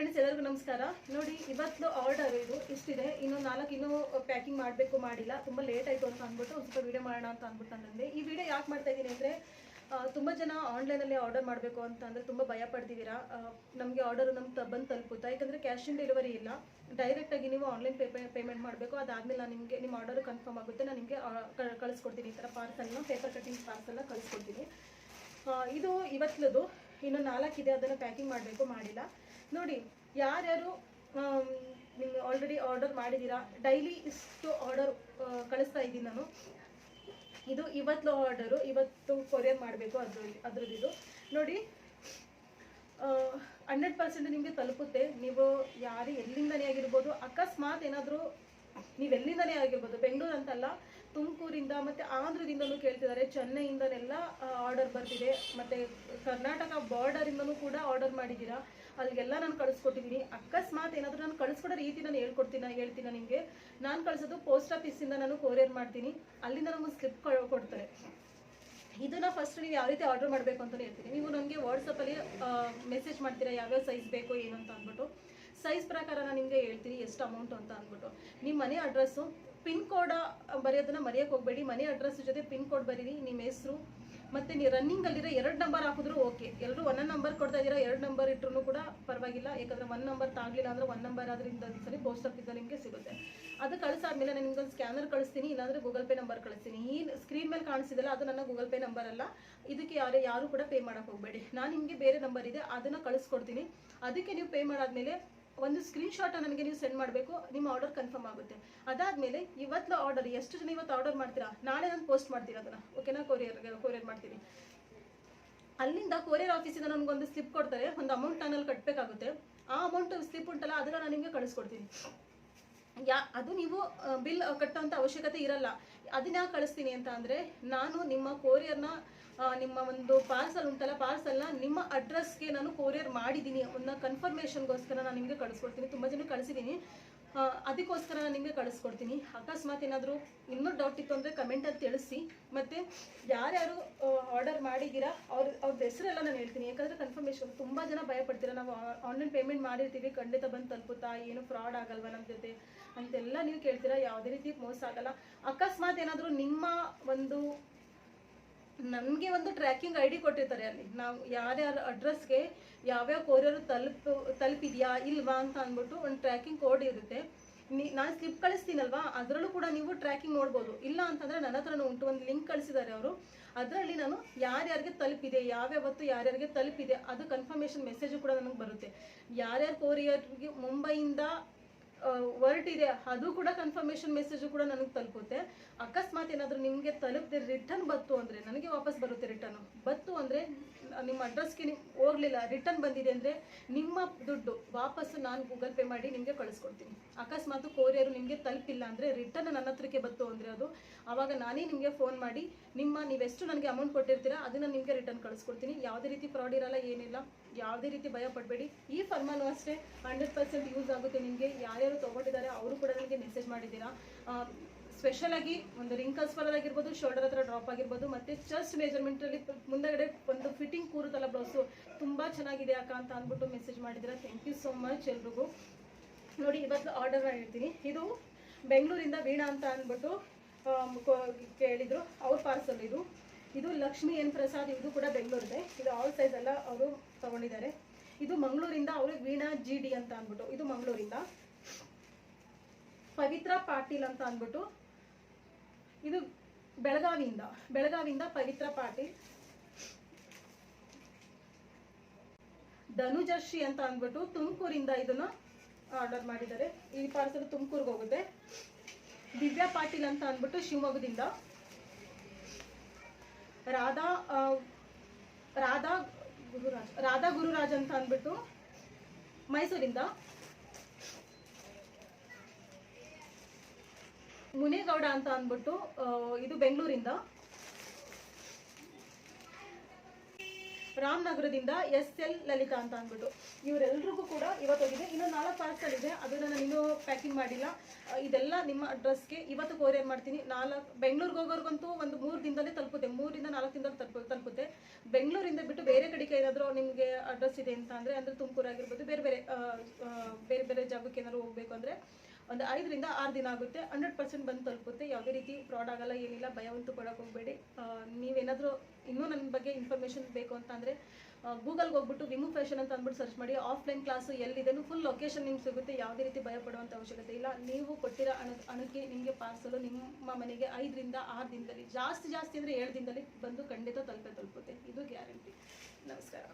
Friends ಎಲ್ಲರಿಗೂ ನಮಸ್ಕಾರ. ನೋಡಿ, ಇವತ್ತು ಆರ್ಡರ್ ಇದು, ಇಷ್ಟಿದೆ. ಇನ್ನು ನಾಲ್ಕು, ಇನ್ನೂ ಪ್ಯಾಕಿಂಗ್ ಮಾಡಬೇಕು, ಮಾಡಿಲ್ಲ. ತುಂಬ ಲೇಟ್ ಆಯಿತು ಅಂತ ಅಂದ್ಬಿಟ್ಟು ಒಂದು ಸ್ವಲ್ಪ ವೀಡಿಯೋ ಮಾಡೋಣ ಅಂತ ಅಂದ್ಬಿಟ್ಟು ನಂದೆ ಈ ವಿಡಿಯೋ ಯಾಕೆ ಮಾಡ್ತಾ ಇದ್ದೀನಿ ಅಂದರೆ ತುಂಬ ಜನ ಆನ್ಲೈನಲ್ಲಿ ಆರ್ಡರ್ ಮಾಡಬೇಕು ಅಂತ ಅಂದರೆ ತುಂಬ ಭಯ ಪಡ್ತಿದ್ದೀರಾ? ನಮಗೆ ಆರ್ಡರ್ ನಮ್ಗೆ ಬಂದು ತಲುಪುತ್ತಾ? ಯಾಕಂದರೆ ಕ್ಯಾಶ್ ಆನ್ ಡೆಲಿವರಿ ಇಲ್ಲ. ಡೈರೆಕ್ಟಾಗಿ ನೀವು ಆನ್ಲೈನ್ ಪೇ ಪೇಮೆಂಟ್ ಮಾಡಬೇಕು. ಅದಾದಮೇಲೆ ನಾನು ನಿಮಗೆ, ನಿಮ್ಮ ಆರ್ಡರ್ ಕನ್ಫರ್ಮ್ ಆಗುತ್ತೆ. ನಾನು ನಿಮಗೆ ಕಳಿಸ್ಕೊಡ್ತೀನಿ ಈ ಥರ ಪಾರ್ಸಲ್ನ ಪೇಪರ್ ಕಟ್ಟಿಂಗ್ ಪಾರ್ಸಲ್ನ ಕಳಿಸ್ಕೊಡ್ತೀನಿ. ಇದು ಇವತ್ತದು ಇನ್ನು ನಾಲ್ಕಿದೆ, ಅದನ್ನು ಪ್ಯಾಕಿಂಗ್ ಮಾಡಬೇಕು, ಮಾಡಿಲ್ಲ. ನೋಡಿ, ಯಾರ್ಯಾರು ನಿಮ್ಮ ಆಲ್ರೆಡಿ ಆರ್ಡರ್ ಮಾಡಿದ್ದೀರಾ? ಡೈಲಿ ಇಷ್ಟು ಆರ್ಡರ್ ಕಳಿಸ್ತಾ ಇದ್ದೀನಿ ನಾನು. ಇದು ಇವತ್ತು ಆರ್ಡರು ಇವತ್ತು ಕೊರಿಯರ್ ಮಾಡಬೇಕು ಅದ್ರಲ್ಲಿ ಇದು ನೋಡಿ ಹಂಡ್ರೆಡ್ ಪರ್ಸೆಂಟ್ ನಿಮಗೆ ತಲುಪುತ್ತೆ. ನೀವು ಯಾರು ಎಲ್ಲಿಂದನೇ ಆಗಿರ್ಬೋದು, ಅಕಸ್ಮಾತ್ ಏನಾದರೂ ನೀವು ಎಲ್ಲಿಂದನೇ ಆಗಿರ್ಬೋದು, ಬೆಂಗಳೂರು ಅಂತಲ್ಲ, ತುಮಕೂರಿಂದ ಮತ್ತು ಆಂಧ್ರದಿಂದಲೂ ಕೇಳ್ತಿದ್ದಾರೆ. ಚೆನ್ನೈಯಿಂದನೆಲ್ಲ ಆರ್ಡರ್ ಬರ್ತಿದೆ. ಮತ್ತು ಕರ್ನಾಟಕ ಬಾರ್ಡರಿಂದಲೂ ಕೂಡ ಆರ್ಡರ್ ಮಾಡಿದ್ದೀರಾ? ಅಲ್ಲಿಗೆಲ್ಲ ನಾನು ಕಳಿಸ್ಕೊಟ್ಟಿದ್ದೀನಿ ಅಕಸ್ಮಾತ್ ಏನಾದರೂ ನಾನು ಕಳಿಸ್ಕೊಡೋ ರೀತಿ ನಾನು ಹೇಳ್ಕೊಡ್ತೀನಿ ನಾನು ಹೇಳ್ತೀನಿ ನಿಮಗೆ ನಾನು ಕಳಿಸೋದು ಪೋಸ್ಟ್ ಆಫೀಸಿಂದ ನಾನು ಕೊರಿಯರ್ ಮಾಡ್ತೀನಿ. ಅಲ್ಲಿಂದ ನಮಗೆ ಸ್ಲಿಪ್ ಕೊಡ್ತಾರೆ. ಇದನ್ನು ಫಸ್ಟ್ ನೀವು ಯಾವ ರೀತಿ ಆರ್ಡರ್ ಮಾಡಬೇಕು ಅಂತ ಹೇಳ್ತೀನಿ. ನೀವು ನನಗೆ ವಾಟ್ಸಪ್ಪಲ್ಲಿ ಮೆಸೇಜ್ ಮಾಡ್ತೀರಾ, ಯಾವ್ಯಾವ ಸೈಜ್ ಬೇಕು, ಏನು ಅಂತ ಅಂದ್ಬಿಟ್ಟು. ಸೈಜ್ ಪ್ರಕಾರ ನಾನು ನಿಮಗೆ ಹೇಳ್ತೀನಿ, ಎಷ್ಟು ಅಮೌಂಟು ಅಂತ ಅಂದ್ಬಿಟ್ಟು. ನಿಮ್ಮ ಮನೆ ಅಡ್ರೆಸ್ಸು ಪಿನ್ ಕೋಡ್ ಬರೆಯೋದನ್ನ ಮರೆಯೋಕೆ ಹೋಗಬೇಡಿ. ಮನೆ ಅಡ್ರೆಸ್ ಜೊತೆ ಪಿನ್ ಕೋಡ್ ಬರೀರಿ ನಿಮ್ಮ ಹೆಸರು, ಮತ್ತು ನೀವು ರನ್ನಿಂಗಲ್ಲಿರೋ ಎರಡು ನಂಬರ್ ಹಾಕಿದ್ರು ಓಕೆ ಎಲ್ಲರೂ ಒಂದೊಂದು ನಂಬರ್ ಕೊಡ್ತಾ ಇದ್ದೀರಾ, ಎರಡು ನಂಬರ್ ಇಟ್ಟರು ಕೂಡ ಪರವಾಗಿಲ್ಲ. ಯಾಕಂದರೆ ಒನ್ ನಂಬರ್ ತಾಗಲಿಲ್ಲ ಅಂದರೆ ಒನ್ ನಂಬರ್ ಆದ್ರಿಂದ ಸರಿ ಪೋಸ್ಟ್ ಆಫೀಸಲ್ಲಿ ನಿಮಗೆ ಸಿಗುತ್ತೆ. ಅದು ಕಳಿಸಾದ್ಮೇಲೆ ನಾನು ನಿಮ್ಗೊಂದು ಸ್ಕ್ಯಾನರ್ ಕಳಿಸ್ತೀನಿ, ಇಲ್ಲಾಂದರೆ ಗೂಗಲ್ ಪೇ ನಂಬರ್ ಕಳಿಸ್ತೀನಿ. ಈ ಸ್ಕ್ರೀನ್ ಮೇಲೆ ಕಾಣಿಸಿದಲ್ಲ ಅದು ನನ್ನ ಗೂಗಲ್ ಪೇ ನಂಬರ್ ಅಲ್ಲ. ಇದಕ್ಕೆ ಯಾರು ಯಾರು ಕೂಡ ಪೇ ಮಾಡೋಕೆ ಹೋಗಬೇಡಿ. ನಾನು ನಿಮಗೆ ಬೇರೆ ನಂಬರ್ ಇದೆ, ಅದನ್ನು ಕಳಿಸ್ಕೊಡ್ತೀನಿ. ಅದಕ್ಕೆ ನೀವು ಪೇ ಮಾಡಾದ್ಮೇಲೆ ಒಂದು ಸ್ಕ್ರೀನ್ ಶಾಟ್ ನನಗೆ ನೀವು ಸೆಂಡ್ ಮಾಡಬೇಕು, ನಿಮ್ಮ ಆರ್ಡರ್ ಕನ್ಫರ್ಮ್ ಆಗುತ್ತೆ. ಅದಾದಮೇಲೆ ಇವತ್ತು ಆರ್ಡರ್ ಎಷ್ಟು ಜನ ಇವತ್ತು ಆರ್ಡರ್ ಮಾಡ್ತೀರಾ? ನಾಳೆ ನಾನು ಪೋಸ್ಟ್ ಮಾಡ್ತೀನಿ ಅದನ್ನು ಓಕೆನಾ ಕೊರಿಯರ್ ಕೊರಿಯರ್ ಮಾಡ್ತೀನಿ. ಅಲ್ಲಿಂದ ಕೊರಿಯರ್ ಆಫೀಸಿಂದ ನನಗೊಂದು ಸ್ಲಿಪ್ ಕೊಡ್ತಾರೆ, ಒಂದು ಅಮೌಂಟ್ ನಾನಲ್ಲಿ ಕಟ್ಟಬೇಕಾಗುತ್ತೆ ಆ ಅಮೌಂಟ್ ಸ್ಲಿಪ್ ಉಂಟಲ್ಲ, ಅದನ್ನು ನಾನು ನಿಮಗೆ ಕಳಿಸ್ಕೊಡ್ತೀನಿ. ಯಾ, ಅದು ನೀವು ಬಿಲ್ ಕಟ್ಟೋಂಥ ಅವಶ್ಯಕತೆ ಇರಲ್ಲ. ಅದನ್ನ ಕಳಿಸ್ತೀನಿ ಅಂತ ಅಂದರೆ, ನಾನು ನಿಮ್ಮ ಕೊರಿಯರ್ನ ನಿಮ್ಮ ಒಂದು ಪಾರ್ಸಲ್ ಉಂಟಲ್ಲ ಪಾರ್ಸಲ್ನ ನಿಮ್ಮ ಅಡ್ರೆಸ್ಗೆ ನಾನು ಕೊರಿಯರ್ ಮಾಡಿದ್ದೀನಿ ಒಂದು ಕನ್ಫರ್ಮೇಷನ್ಗೋಸ್ಕರ ನಾನು ನಿಮಗೆ ಕಳಿಸ್ಕೊಡ್ತೀನಿ. ತುಂಬ ಜನ ಕಳಿಸಿದ್ದೀನಿ ಅದಕ್ಕೋಸ್ಕರ ನಾನು ನಿಮಗೆ ಕಳಿಸ್ಕೊಡ್ತೀನಿ. ಅಕಸ್ಮಾತ್ ಏನಾದರೂ ಇನ್ನೂ ಡೌಟ್ ಇತ್ತು ಅಂದರೆ ಕಮೆಂಟಲ್ಲಿ ತಿಳಿಸಿ. ಮತ್ತು ಯಾರ್ಯಾರು ಆರ್ಡರ್ ಮಾಡಿದ್ದೀರಾ, ಅವ್ರ ಅವ್ರದ್ದು ಹೆಸರೆಲ್ಲ ನಾನು ಹೇಳ್ತೀನಿ. ಯಾಕಂದರೆ ಕನ್ಫರ್ಮೇಷನ್ ತುಂಬ ಜನ ಭಯಪಡ್ತೀರ. ನಾವು ಆನ್ಲೈನ್ ಪೇಮೆಂಟ್ ಮಾಡಿರ್ತೀವಿ. ಖಂಡಿತ ಬಂದು ತಲುಪುತ್ತಾ, ಏನು ಫ್ರಾಡ್ ಆಗಲ್ವಾ ನಮ್ಮ ಜೊತೆ? ಅಂತೆಲ್ಲ ನೀವು ಕೇಳ್ತೀರಾ? ಯಾವುದೇ ರೀತಿ ಮೋಸ ಆಗಲ್ಲ. ಅಕಸ್ಮಾತ್ ಏನಾದರೂ ನಿಮ್ಮ ಒಂದು ನಮಗೆ ಒಂದು ಟ್ರ್ಯಾಕಿಂಗ್ ಐ ಡಿ ಕೊಟ್ಟಿರ್ತಾರೆ ಅಲ್ಲಿ. ನಾವು ಯಾರ್ಯಾರ ಅಡ್ರೆಸ್ಗೆ ಯಾವ್ಯಾವ ಕೊರಿಯರ್ ತಲುಪ, ತಲುಪಿದ್ಯಾ, ಇಲ್ವಾ ಅಂತ ಅಂದ್ಬಿಟ್ಟು ಒಂದು ಟ್ರ್ಯಾಕಿಂಗ್ ಕೋಡ್ ಇರುತ್ತೆ. ನೀ, ನಾನು ಸ್ಲಿಪ್ ಕಳಿಸ್ತೀನಲ್ವಾ? ಅದರಲ್ಲೂ ಕೂಡ ನೀವು ಟ್ರ್ಯಾಕಿಂಗ್ ನೋಡ್ಬೋದು. ಇಲ್ಲ ಅಂತಂದರೆ ನನ್ನ ಹತ್ರನೂ ಉಂಟು. ಒಂದು ಲಿಂಕ್ ಕಳಿಸಿದ್ದಾರೆ ಅವರು. ಅದರಲ್ಲಿ ನಾನು ಯಾರ್ಯಾರಿಗೆ ತಲುಪಿದೆ, ಯಾವ್ಯಾವತ್ತು ಯಾರ್ಯಾರಿಗೆ ತಲುಪಿದೆ, ಅದು ಕನ್ಫರ್ಮೇಷನ್ ಮೆಸೇಜು ಕೂಡ ನನಗೆ ಬರುತ್ತೆ. ಯಾರ್ಯಾರು ಕೊರಿಯರ್ಗೆ ಮುಂಬೈಯಿಂದ ಹೊರಟಿದೆ ಅದು ಕೂಡ ಕನ್ಫರ್ಮೇಷನ್ ಮೆಸೇಜು ಕೂಡ ನನಗೆ ತಲುಪುತ್ತೆ. ಅಕಸ್ಮಾತ್ ಏನಾದರೂ ನಿಮಗೆ ತಲುಪದೆ ರಿಟರ್ನ್ ಬತ್ತು ಅಂದರೆ, ನನಗೆ ವಾಪಸ್ ಬರುತ್ತೆ ರಿಟರ್ನು ಬತ್ತು ಅಂದರೆ, ನಿಮ್ಮ ಅಡ್ರೆಸ್ಗೆ ನೀವು ಹೋಗಲಿಲ್ಲ ರಿಟರ್ನ್ ಬಂದಿದೆ ಅಂದರೆ, ನಿಮ್ಮ ದುಡ್ಡು ವಾಪಸ್ಸು ನಾನು ಗೂಗಲ್ ಪೇ ಮಾಡಿ ನಿಮಗೆ ಕಳಿಸ್ಕೊಡ್ತೀನಿ. ಅಕಸ್ಮಾತ್ ಕೋರಿಯರು ನಿಮಗೆ ತಲುಪಿಲ್ಲ ಅಂದರೆ ರಿಟರ್ನ್ ನನ್ನ ಹತ್ರಕ್ಕೆ ಬತ್ತು ಅಂದರೆ ಅದು, ಆವಾಗ ನಾನೇ ನಿಮಗೆ ಫೋನ್ ಮಾಡಿ, ನಿಮ್ಮ ನೀವೆಷ್ಟು ನನಗೆ ಅಮೌಂಟ್ ಕೊಟ್ಟಿರ್ತೀರಾ, ಅದನ್ನು ನಿಮಗೆ ರಿಟರ್ನ್ ಕಳಿಸ್ಕೊಡ್ತೀನಿ. ಯಾವುದೇ ರೀತಿ ಫ್ರಾಡ್ ಇರಲ್ಲ, ಏನಿಲ್ಲ. ಯಾವುದೇ ರೀತಿ ಭಯ ಪಡಬೇಡಿ. ಈ ಫರ್ಮಾನು ಅಷ್ಟೇ ಹಂಡ್ರೆಡ್ ಪರ್ಸೆಂಟ್ ಯೂಸ್ ಆಗುತ್ತೆ ನಿಮಗೆ. ಯಾರ್ಯಾರು ತೊಗೊಂಡಿದ್ದಾರೆ. ಅವರು ಕೂಡ ನನಗೆ ಮೆಸೇಜ್ ಮಾಡಿದ್ದೀರಾ? ಸ್ಪೆಷಲ್ ಆಗಿ ಒಂದು ರಿಂಕಲ್ಸ್ ಆಗಿರ್ಬೋದು ಶೋಲ್ಡರ್ ಹತ್ರ ಡ್ರಾಪ್ ಆಗಿರ್ಬೋದು, ಮತ್ತೆ ಚೆಸ್ಟ್ ಮೆಜರ್ಮೆಂಟಲ್ಲಿ ಮುಂದಗಡೆ ಒಂದು ಫಿಟ್ಟಿಂಗ್ ಕೂರುತ್ತಲ್ಲ ಬ್ಲೌಸ್ ತುಂಬಾ ಚೆನ್ನಾಗಿದೆ ಅಕ್ಕ ಅಂತ ಅಂದ್ಬಿಟ್ಟು ಮೆಸೇಜ್ ಮಾಡಿದ್ದೀರಾ. ಥ್ಯಾಂಕ್ ಯು ಸೋ ಮಚ್ ಎಲ್ರಿಗೂ. ನೋಡಿ, ಇವತ್ತು ಆರ್ಡರ್ ಹೇಳ್ತೀನಿ ಇದು ಬೆಂಗಳೂರಿಂದ ವೀಣಾ ಅಂತ ಅಂದ್ಬಿಟ್ಟು ಕೇಳಿದ್ರು. ಅವ್ರ ಪಾರ್ಸಲ್ ಇದು. ಇದು ಲಕ್ಷ್ಮಿ ಎನ್ ಪ್ರಸಾದ್ ಇದು ಕೂಡ ಬೆಂಗಳೂರಿದೆ. ಇದು ಆಲ್ ಸೈಜ್ ಎಲ್ಲ ಅವರು ತಗೊಂಡಿದ್ದಾರೆ. ಇದು ಮಂಗಳೂರಿಂದ ಅವ್ರಿಗೆ ವೀಣಾ ಜಿ ಅಂತ ಅಂದ್ಬಿಟ್ಟು. ಇದು ಮಂಗಳೂರಿಂದ. ಪವಿತ್ರ ಪಾಟೀಲ್ ಅಂತ ಅಂದ್ಬಿಟ್ಟು ಇದು ಬೆಳಗಾವಿಯಿಂದ ಬೆಳಗಾವಿಯಿಂದ ಪವಿತ್ರ ಪಾಟೀಲ್. ಧನುಜಶ್ರೀ ಅಂತ ಅಂದ್ಬಿಟ್ಟು ತುಮಕೂರಿಂದ ಇದನ್ನ ಆರ್ಡರ್ ಮಾಡಿದ್ದಾರೆ. ಈ ಪಾರ್ಸಲ್ ತುಮಕೂರ್ಗೆ ಹೋಗುತ್ತೆ. ದಿವ್ಯಾ ಪಾಟೀಲ್ ಅಂತ ಅಂದ್ಬಿಟ್ಟು ಶಿವಮೊಗ್ಗದಿಂದ. ರಾಧಾ ರಾಧಾ ಗುರುರಾಜ್ ರಾಧಾ ಗುರುರಾಜ್ ಅಂತ ಅಂದ್ಬಿಟ್ಟು ಮೈಸೂರಿಂದ. ಮುನೇಗೌಡ ಅಂತ ಅಂದ್ಬಿಟ್ಟು ಇದು ಬೆಂಗಳೂರಿಂದ. ರಾಮನಗರದಿಂದ ಎಸ್ ಎಲ್ ಲಲಿತಾ ಅಂತ ಅಂದ್ಬಿಟ್ಟು. ಇವರೆಲ್ರಿಗೂ ಕೂಡ ಇವತ್ತು ಹೋಗಿದೆ. ಇನ್ನು ನಾಲ್ಕು ಪಾರ್ಸಲ್ ಇದೆ. ಅದನ್ನು ನಾನು ಇನ್ನೂ ಪ್ಯಾಕಿಂಗ್ ಮಾಡಿಲ್ಲ. ಇದೆಲ್ಲ ನಿಮ್ಮ ಅಡ್ರೆಸ್ಗೆ ಇವತ್ತು ಕೊರಿಯರ್ ಮಾಡ್ತೀನಿ? ನಾಲ್ಕು ಬೆಂಗಳೂರಿಗೆ ಹೋಗೋರ್ಗಂತೂ ಒಂದು ಮೂರು ದಿನದಲ್ಲೇ ತಲುಪುತ್ತೆ. ಮೂರಿಂದ ನಾಲ್ಕು ದಿನದಲ್ಲಿ ತಲುಪ, ತಲುಪುತ್ತೆ. ಬೆಂಗಳೂರಿಂದ ಬಿಟ್ಟು ಬೇರೆ ಕಡೆಗೆ ಏನಾದರೂ ನಿಮಗೆ ಅಡ್ರೆಸ್ ಇದೆ ಅಂತ ಅಂದರೆ ಅಂದರೆ ತುಮಕೂರು ಆಗಿರ್ಬೋದು ಬೇರೆ ಬೇರೆ ಬೇರೆ ಬೇರೆ ಜಾಗಕ್ಕೆ ಏನಾದರೂ ಹೋಗಬೇಕು ಅಂದರೆ ಒಂದು ಐದರಿಂದ ಆರು ದಿನ ಆಗುತ್ತೆ. ಹಂಡ್ರೆಡ್ ಪರ್ಸೆಂಟ್ ಬಂದು ತಲುಪುತ್ತೆ. ಯಾವುದೇ ರೀತಿ ಫ್ರಾಡ್ ಆಗಲ್ಲ, ಏನಿಲ್ಲ ಭಯವಂತೂ ಪಡೋಕೆ ಹೋಗಬೇಡಿ. ನೀವೇನಾದರೂ ಇನ್ನೂ ನನ್ನ ಬಗ್ಗೆ ಇನ್ಫಾರ್ಮೇಷನ್ ಬೇಕು ಅಂತ ಅಂದರೆ ಗೂಗಲ್ಗೆ ಹೋಗ್ಬಿಟ್ಟು ವಿಮು ಫ್ಯಾಷನ್ ಅಂತ ಅಂದ್ಬಿಟ್ಟು ಸರ್ಚ್ ಮಾಡಿ. ಆಫ್ಲೈನ್ ಕ್ಲಾಸು ಎಲ್ಲಿದೆ ಫುಲ್ ಲೊಕೇಶನ್ ನಿಮ್ಗೆ ಸಿಗುತ್ತೆ. ಯಾವುದೇ ರೀತಿ ಭಯ ಪಡುವಂಥ ಅವಶ್ಯಕತೆ ಇಲ್ಲ. ನೀವು ಕೊಟ್ಟಿರೋ ಹಣ, ಹಣಕ್ಕೆ ನಿಮಗೆ ಪಾರ್ಸಲು ನಿಮ್ಮ ಮನೆಗೆ ಐದರಿಂದ ಆರು ದಿನದಲ್ಲಿ, ಜಾಸ್ತಿ ಜಾಸ್ತಿ ಅಂದರೆ ಏಳು ದಿನದಲ್ಲಿ ಬಂದು ಖಂಡಿತ ತಲುಪೇ, ತಲುಪುತ್ತೆ. ಇದು ಗ್ಯಾರಂಟಿ ನಮಸ್ಕಾರ.